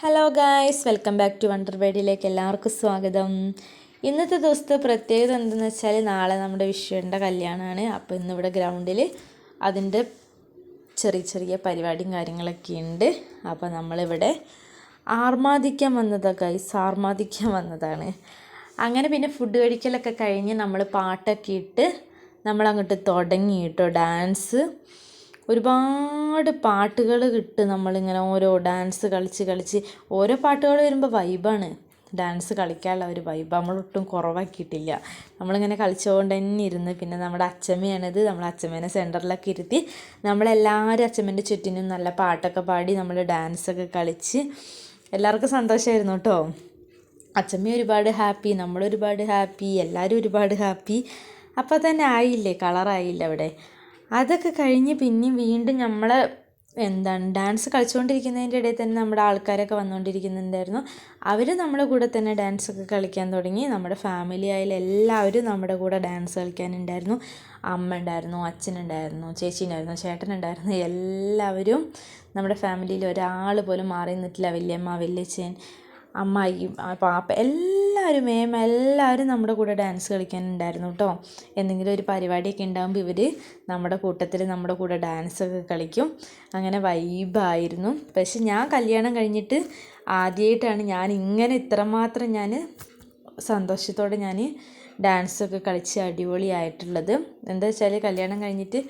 Hello guys welcome back to wonder വേഡിയിലേക്ക് എല്ലാവർക്കും സ്വാഗതം. ഇന്നത്തെ ദിവസത്തെ പ്രത്യേകത എന്തെന്ന് വെച്ചാൽ നാളെ നമ്മുടെ വിഷുവിന്റെ കല്യാണമാണ്. അപ്പോൾ ഇന്നിവിടെ ഗ്രൗണ്ടിൽ അതിന്റെ ചെറിയ ചെറിയ പരിപാടിയും കാര്യങ്ങളൊക്കെ ഉണ്ട്. അപ്പോൾ നമ്മളിവിടെ ആർമാദിക്കാൻ വന്നതാണ് ഗൈസ് ആർമാദിക്കാൻ വന്നതാണ്. അങ്ങനെ പിന്നെ ഫുഡ് കഴിക്കലൊക്കെ കഴിഞ്ഞ് നമ്മൾ പാട്ടൊക്കെ ഇട്ട് നമ്മളങ്ങോട്ട് തുടങ്ങി കേട്ടോ ഡാൻസ് ഒരുപാട് പാട്ടുകൾ കിട്ടും നമ്മളിങ്ങനെ ഓരോ ഡാൻസ് കളിച്ച് കളിച്ച്. ഓരോ പാട്ടുകൾ വരുമ്പോൾ വൈബാണ് ഡാൻസ് കളിക്കാനുള്ള ഒരു വൈബ് നമ്മളൊട്ടും കുറവാക്കിയിട്ടില്ല. നമ്മളിങ്ങനെ കളിച്ചുകൊണ്ട് തന്നെ ഇരുന്ന് പിന്നെ നമ്മുടെ അച്ചമ്മയാണിത് നമ്മൾ അച്ചമ്മേനെ സെന്ററിലൊക്കെ ഇരുത്തി നമ്മളെല്ലാവരും അച്ചമ്മേന്റെ ചുറ്റിനും നല്ല പാട്ടൊക്കെ പാടി നമ്മൾ ഡാൻസൊക്കെ കളിച്ച്. എല്ലാവർക്കും സന്തോഷമായിരുന്നു കേട്ടോ. അച്ചമ്മ ഒരുപാട് ഹാപ്പി നമ്മളൊരുപാട് ഹാപ്പി എല്ലാവരും ഒരുപാട് ഹാപ്പി അപ്പോൾ തന്നെ ആയില്ലേ കളറായില്ല അവിടെ? അതൊക്കെ കഴിഞ്ഞ് പിന്നെയും വീണ്ടും നമ്മൾ എന്താണ് ഡാൻസ് കളിച്ചുകൊണ്ടിരിക്കുന്നതിന്റെ ഇടയിൽ തന്നെ നമ്മുടെ ആൾക്കാരൊക്കെ വന്നുകൊണ്ടിരിക്കുന്നുണ്ടായിരുന്നു അവർ നമ്മുടെ കൂടെ തന്നെ ഡാൻസ് ഒക്കെ കളിക്കാൻ തുടങ്ങി. നമ്മുടെ ഫാമിലി ആയാലും എല്ലാവരും നമ്മുടെ കൂടെ ഡാൻസ് കളിക്കാനുണ്ടായിരുന്നു. അമ്മ ഉണ്ടായിരുന്നു അച്ഛനുണ്ടായിരുന്നു ചേച്ചി ഉണ്ടായിരുന്നു ചേട്ടനുണ്ടായിരുന്നു എല്ലാവരും നമ്മുടെ ഫാമിലിയിൽ ഒരാൾ പോലും മാറി നിന്നിട്ടില്ല. വല്യമ്മ വല്യച്ഛൻ അമ്മായി പാപ്പ എല്ലാവരും മേമ എല്ലാവരും നമ്മുടെ കൂടെ ഡാൻസ് കളിക്കാനുണ്ടായിരുന്നു കേട്ടോ എന്തെങ്കിലും ഒരു പരിപാടിയൊക്കെ ഉണ്ടാകുമ്പോൾ ഇവർ നമ്മുടെ കൂട്ടത്തിൽ നമ്മുടെ കൂടെ ഡാൻസൊക്കെ കളിക്കും. അങ്ങനെ വൈബായിരുന്നു പക്ഷെ ഞാൻ കല്യാണം കഴിഞ്ഞിട്ട് ആദ്യമായിട്ടാണ് ഞാൻ ഇങ്ങനെ ഇത്രമാത്രം ഞാൻ സന്തോഷത്തോടെ ഞാൻ ഡാൻസൊക്കെ കളിച്ച് അടിപൊളിയായിട്ടുള്ളത്. എന്താ വെച്ചാൽ കല്യാണം കഴിഞ്ഞിട്ട്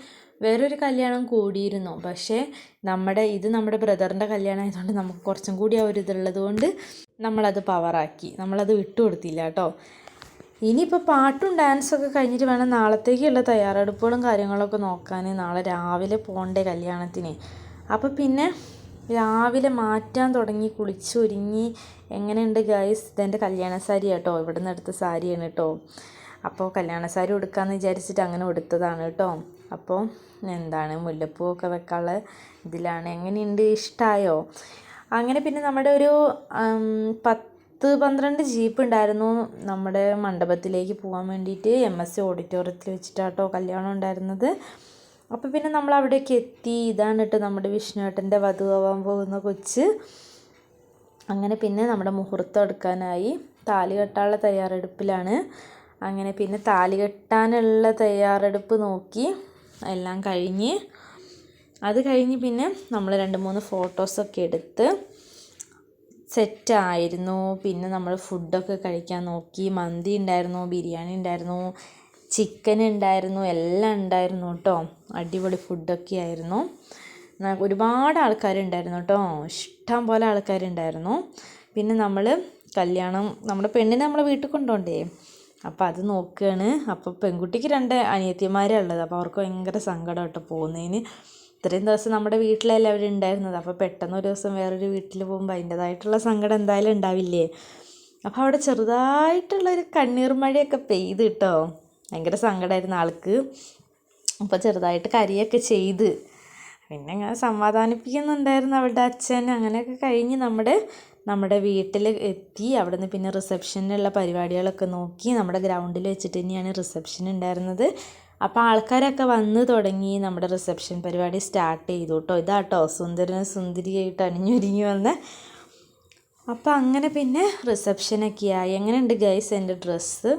വേറൊരു കല്യാണം കൂടിയിരുന്നു. പക്ഷേ നമ്മുടെ ഇത് നമ്മുടെ ബ്രദറിന്റെ കല്യാണം ആയതുകൊണ്ട് നമുക്ക് കുറച്ചും കൂടി ആ ഒരു ഇതുള്ളത് കൊണ്ട് നമ്മളത് പവറാക്കി നമ്മളത് വിട്ടു കൊടുത്തില്ല കേട്ടോ. ഇനിയിപ്പോൾ പാട്ടും ഡാൻസൊക്കെ കഴിഞ്ഞിട്ട് വേണം നാളത്തേക്കുള്ള തയ്യാറെടുപ്പുകളും കാര്യങ്ങളൊക്കെ നോക്കാൻ നാളെ രാവിലെ പോകണ്ടേ കല്യാണത്തിന്. അപ്പോൾ പിന്നെ രാവിലെ മാറ്റാൻ തുടങ്ങി കുളിച്ചൊരുങ്ങി. എങ്ങനെയുണ്ട് ഗൈസ് ഇതെന്റെ കല്യാണ സാരി കേട്ടോ. ഇവിടെ നിന്ന് എടുത്ത സാരിയാണ് കേട്ടോ. അപ്പോൾ കല്യാണ സാരി ഉടുക്കാമെന്ന് വിചാരിച്ചിട്ട് അങ്ങനെ ഉടുത്തതാണ് കേട്ടോ. അപ്പോൾ എന്താണ് മുല്ലപ്പൂവൊക്കെ വെക്കാനുള്ള ഇതിലാണ്. എങ്ങനെയുണ്ട്? ഇഷ്ടമായോ അങ്ങനെ പിന്നെ നമ്മുടെ ഒരു പത്ത് പന്ത്രണ്ട് ജീപ്പ് ഉണ്ടായിരുന്നു നമ്മുടെ മണ്ഡപത്തിലേക്ക് പോകാൻ വേണ്ടിയിട്ട്. എം എസ് സി ഓഡിറ്റോറിയത്തിൽ വെച്ചിട്ടാട്ടോ കല്യാണം ഉണ്ടായിരുന്നത്. അപ്പോൾ പിന്നെ നമ്മൾ അവിടേക്ക് എത്തി. ഇതാണ് കേട്ടോ നമ്മുടെ വിഷ്ണുവേട്ടന്റെ വധുവാൻ പോകുന്ന കൊച്ച്. അങ്ങനെ പിന്നെ നമ്മുടെ മുഹൂർത്തം എടുക്കാനായി താലി കെട്ടാനുള്ള തയ്യാറെടുപ്പിലാണ്. അങ്ങനെ പിന്നെ താലി കെട്ടാനുള്ള തയ്യാറെടുപ്പ് നോക്കി. എല്ലാം കഴിഞ്ഞ് അത് കഴിഞ്ഞ് പിന്നെ നമ്മൾ രണ്ട് മൂന്ന് ഫോട്ടോസൊക്കെ എടുത്ത് സെറ്റായിരുന്നു പിന്നെ നമ്മൾ ഫുഡൊക്കെ കഴിക്കാൻ നോക്കി. മന്തി ഉണ്ടായിരുന്നു ബിരിയാണി ഉണ്ടായിരുന്നു ചിക്കൻ ഉണ്ടായിരുന്നു എല്ലാം ഉണ്ടായിരുന്നു കേട്ടോ. അടിപൊളി ഫുഡൊക്കെ ആയിരുന്നു. ഒരുപാട് ആൾക്കാരുണ്ടായിരുന്നു കേട്ടോ. ഇഷ്ടം പോലെ ആൾക്കാരുണ്ടായിരുന്നു പിന്നെ നമ്മൾ കല്യാണം നമ്മുടെ പെണ്ണിനെ നമ്മളെ വീട്ടിൽ കൊണ്ടുപോകണ്ടേ? അപ്പോൾ അത് നോക്കുകയാണ് അപ്പോൾ പെൺകുട്ടിക്ക് രണ്ട് അനിയത്തിമാരാണ് ഉള്ളത്. അപ്പോൾ അവർക്ക് ഭയങ്കര സങ്കടം കേട്ടോ പോകുന്നതിന്. ഇത്രയും ദിവസം നമ്മുടെ വീട്ടിലല്ല അവർ ഉണ്ടായിരുന്നത്. അപ്പോൾ പെട്ടെന്ന് ഒരു ദിവസം വേറൊരു വീട്ടിൽ പോകുമ്പോൾ അതിന്റെതായിട്ടുള്ള സങ്കടം എന്തായാലും ഉണ്ടാവില്ലേ? അപ്പോൾ അവിടെ ചെറുതായിട്ടുള്ളൊരു കണ്ണീർ മഴയൊക്കെ പെയ്ത് കേട്ടോ ഭയങ്കര സങ്കടമായിരുന്നു ആൾക്ക്. അപ്പോൾ ചെറുതായിട്ട് കരിയൊക്കെ ചെയ്ത് പിന്നെ ഇങ്ങനെ സമാധാനിപ്പിക്കുന്നുണ്ടായിരുന്നു അവളുടെ അച്ഛൻ. അങ്ങനെയൊക്കെ കഴിഞ്ഞ് നമ്മുടെ നമ്മുടെ വീട്ടിൽ എത്തി. അവിടെ നിന്ന് പിന്നെ റിസപ്ഷനിലുള്ള പരിപാടികളൊക്കെ നോക്കി നമ്മുടെ ഗ്രൗണ്ടിൽ വെച്ചിട്ട് തന്നെയാണ് റിസപ്ഷൻ ഉണ്ടായിരുന്നത്. അപ്പോൾ ആൾക്കാരൊക്കെ വന്ന് തുടങ്ങി നമ്മുടെ റിസപ്ഷൻ പരിപാടി സ്റ്റാർട്ട് ചെയ്തു കേട്ടോ ഇതാട്ടോ സുന്ദരനും സുന്ദരിയായിട്ട് അണിഞ്ഞൊരുങ്ങി വന്ന്. അപ്പോൾ അങ്ങനെ പിന്നെ റിസപ്ഷനൊക്കെ ആയി. എങ്ങനെയുണ്ട് ഗൈസ് എന്റെ ഡ്രസ്സ്?